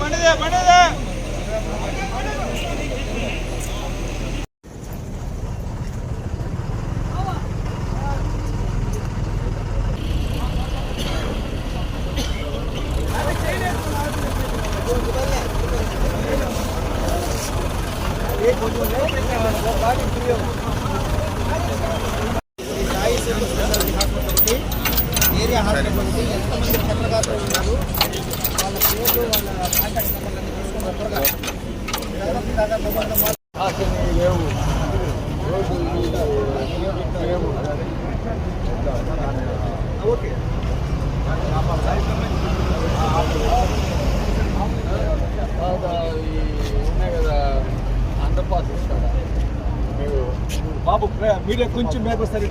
பண்ணுது பண்ணுது area hospital ఎంతమంది చంద్రగారు ఉన్నారు వాళ్ళ పేర్లు వాళ్ళ కాంటాక్ట్ నెంబర్లు తీసుకున్న త్వరగా దాదాపు ఓకే. బాబు మీడియా కొంచెం బ్యాక్ వస్తారు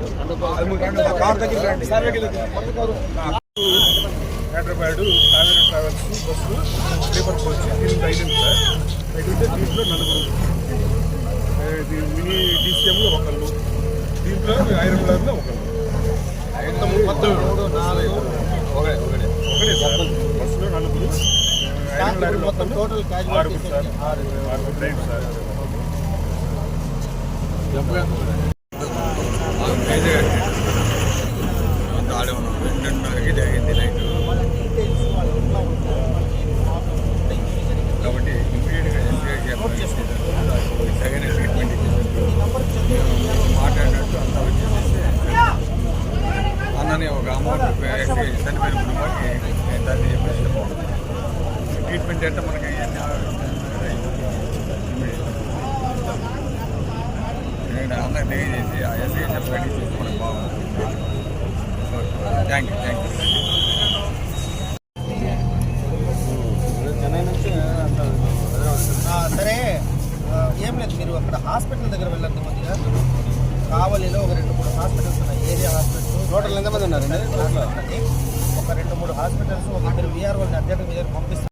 Hyderabad Kaveri travels bus sleeper coach దీనికి అయింది సార్. అయితే దీంట్లో నలుగురు. మినీ డీసీఎంలో ఒకళ్ళు. దీంట్లో ఐరన్లో ఒకళ్ళు. మొత్తం ఒకటే సార్. బస్సులో నలుగురు. ఐరన్ లారీలో మొత్తం ఒకళ్ళు. టోటల్ ఆరుగురు సార్. ఆరుగురు రైట్ సార్. రెండున్నరకి జరిగింది లైట్ కాబట్టి ఇమీడియట్గా ఎస్ఐకి తగిన ట్రీట్మెంట్ ఇచ్చేసి మాట్లాడినట్టు అంతా వచ్చేసి అన్నని ఒక అమౌంట్ చనిపోయిన కుటుంబానికి ఎంత అని చెప్పేసి ట్రీట్మెంట్ అంటే మనకి నేను అన్న తెలియజేసి ఆ ఎస్ఐ చెప్పడానికి చేసి మనకు బాగుంది. Thank you thank you. Chennai నుంచి ఆ, సరే ఏం లేదు మీరు అక్కడ హాస్పిటల్ దగ్గర వెళ్ళండి కొద్దిగా కావలిలో ఒక రెండు మూడు హాస్పిటల్స్ ఉన్నాయి. ఏరియా హాస్పిటల్స్ టోటల్ ఎంతమంది ఉన్నారండి? ఒక రెండు మూడు హాస్పిటల్స్ ఒక ఇద్దరు విఆర్ వాళ్ళని అర్జెంట్ మీ దగ్గర పంపిస్తాను